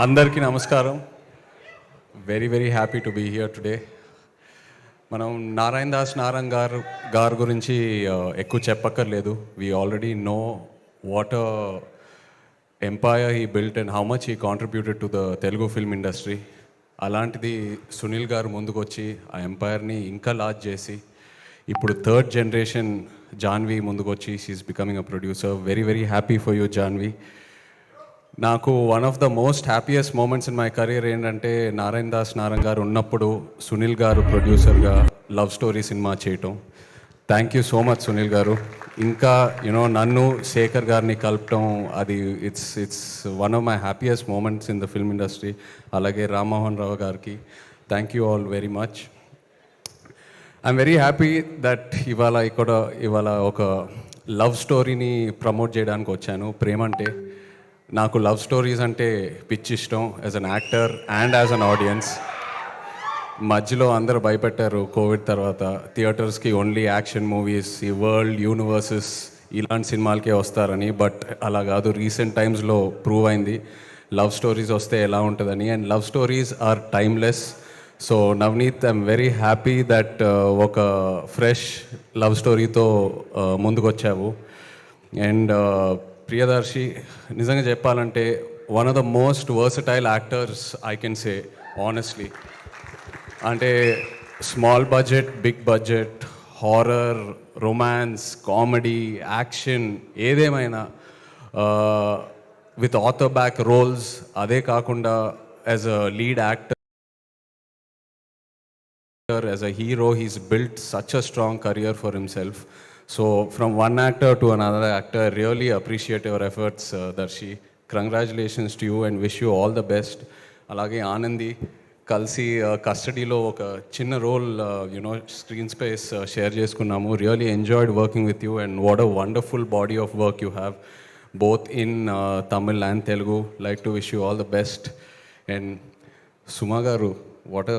అందరికీ నమస్కారం. Very very happy to be here today మనం నారాయణ దాస్ నారాయణ్ గారు గారి గురించి ఎక్కువ చెప్పక్కర్లేదు. We already know what empire he built and how much he contributed to the Telugu film industry అలాంటిది సునీల్ గారు ముందుకొచ్చి ఆ ఎంపైర్ని ఇంకా లార్జ్ చేసి ఇప్పుడు థర్డ్ జనరేషన్ జాన్వి ముందుకొచ్చి she is becoming a producer very very happy for you Janvi. నాకు one of the most happiest moments in my career ఏంటంటే నారాయణ దాస్ నారాయణ గారు ఉన్నప్పుడు సునీల్ గారు ప్రొడ్యూసర్గా లవ్ స్టోరీ సినిమా చేయటం. Thank you so much Sunil garu. ఇంకా you know నన్ను శేఖర్ గారిని కలపటం అది it's it's one of my happiest moments in the film industry అలాగే రామ్మోహన్ రావు గారికి thank you all very much I'm very happy that ఇవాళ ఇక్కడ ఇవాళ ఒక లవ్ స్టోరీని ప్రమోట్ చేయడానికి వచ్చాను. ప్రేమ అంటే నాకు లవ్ స్టోరీస్ అంటే పిచ్ ఇష్టం as an actor and as an audience మధ్యలో అందరు భయపెట్టారు కోవిడ్ తర్వాత. థియేటర్స్కి ఓన్లీ యాక్షన్ మూవీస్ ఈ వరల్డ్ యూనివర్సెస్ ఇలాంటి సినిమాలకే వస్తారని బట్ అలా కాదు రీసెంట్ టైమ్స్లో ప్రూవ్ అయింది. లవ్ స్టోరీస్ వస్తే ఎలా ఉంటుందని and love stories are timeless so Navneet I'm very happy that ఒక ఫ్రెష్ లవ్ స్టోరీతో ముందుకొచ్చావు. అండ్ ప్రియదర్శి నిజంగా చెప్పాలంటే one of the most versatile actors I can say honestly అంటే small budget big budget horror romance comedy action ఏదేమైనా with author back roles అదే కాకుండా as a lead actor as a hero he's built such a strong career for himself so from one actor to another actor really appreciate your efforts uh, darshi. Congratulations to you and wish you all the best. అలాగే ఆనంది కలిసి uh, కస్టడీలో ఒక చిన్న role you know screen space share చేసుకున్నాము. Really enjoyed working with you and what a wonderful body of work you have both in Tamil and Telugu like to wish you all the best and Suma garu what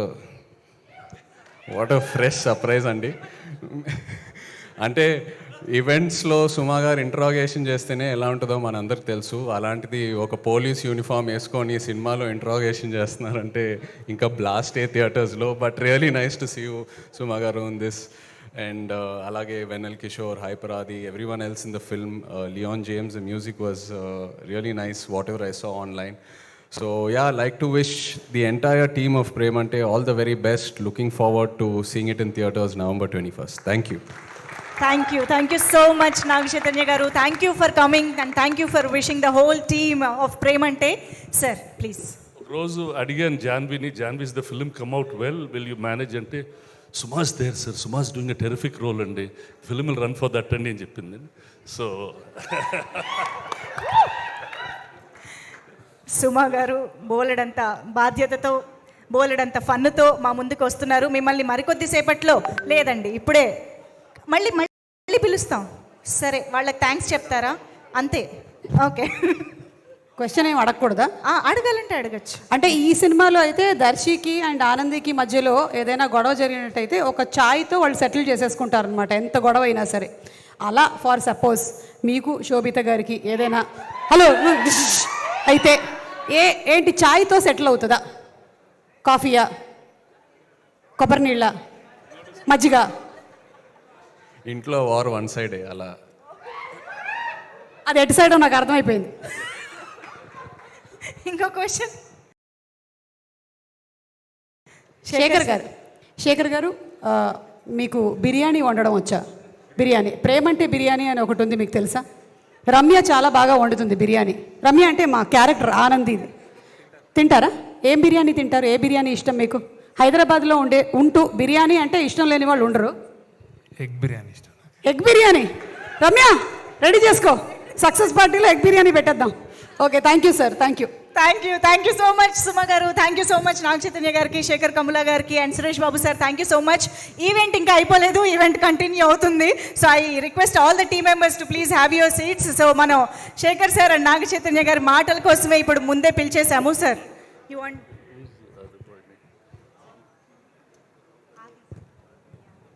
what a fresh surprise అండి. అంటే ఈవెంట్స్లో సుమా గారు interrogation చేస్తేనే ఎలా ఉంటుందో మనందరికి తెలుసు. అలాంటిది ఒక పోలీస్ యూనిఫామ్ వేసుకొని సినిమాలో ఇంట్రాగేషన్ చేస్తున్నారంటే ఇంకా బ్లాస్ట్ ఏ థియేటర్స్లో but really nice to see you Suma garu in this and అలాగే Vennela Kishore Hyper Aadi every one else in the film Leon James the music was really nice whatever I saw online so ya like to wish the entire team of Prem అంటే all the very best looking forward to seeing it in theatres November twenty first thank you thank you so much Naga Chaitanya garu thank you for coming and thank you for wishing the whole team of Premante sir please రోజు అడిగాను జాన్విని జాన్విస్ the film come out well will you manage అంటే Suma's there sir Suma's doing a terrific role అండి. Film will run for that అండి అని చెప్పింది. So సుమా గారు బోలెడంత బాధ్యతతో బోలెడంత ఫన్నుతో మా ముందుకు వస్తున్నారు. మిమ్మల్ని మరికొద్ది సేపట్లో లేదండి ఇప్పుడే మళ్ళీ మళ్ళీ పిలుస్తాం. సరే వాళ్ళకి థ్యాంక్స్ చెప్తారా? అంతే. ఓకే. క్వశ్చన్ ఏం అడగకూడదా? అడగాలంటే అడగచ్చు. అంటే ఈ సినిమాలో అయితే దర్శికి అండ్ ఆనందికి మధ్యలో ఏదైనా గొడవ జరిగినట్టయితే ఒక ఛాయ్తో వాళ్ళు సెటిల్ చేసేసుకుంటారు అనమాట ఎంత గొడవ అయినా సరే. అలా ఫర్ సపోజ్ మీకు శోభిత గారికి ఏదైనా హలో అయితే ఏ ఏంటి ఛాయ్తో సెటిల్ అవుతుందా? కాఫీయా? కొబ్బరి నీళ్ళ? మజ్జిగ? ఇంట్లో వారు వన్ సైడే అలా. అది ఎటు సైడ్ నాకు అర్థమైపోయింది. ఇంకో క్వశ్చన్. శేఖర్ గారు. శేఖర్ గారు మీకు బిర్యానీ వండడం వచ్చా? బిర్యానీ. ప్రేమ అంటే బిర్యానీ అని ఒకటి ఉంది మీకు తెలుసా? రమ్య చాలా బాగా వండుతుంది బిర్యానీ. రమ్య అంటే మా క్యారెక్టర్ ఆనంది తింటారా? ఏం బిర్యానీ తింటారు? ఏ బిర్యానీ ఇష్టం మీకు? హైదరాబాద్లో ఉండే ఉంటూ బిర్యానీ అంటే ఇష్టం లేని వాళ్ళు ఉండరు. ఎగ్ బిర్యానీ ఇష్టం ఎగ్ బిర్యానీ. రమ్య రెడీ చేసుకో. సక్సెస్ పార్టీలో ఎగ్ బిర్యానీ పెట్టేద్దాం. Okay thank you sir. Thank you thank you thank you so much Suma garu. Thank you so much Naga Chaitanya గారికి శేఖర్ కమల గారికి and Suresh Babu sir. Thank you so much event ఇంకా అయిపోలేదు. Event continue అవుతుంది. So I request all the team members to please have your seats so మనం Shekhar sir and Naga Chaitanya గారి మాటల కోసమే ఇప్పుడు ముందే పిలిచేసాము సార్. You want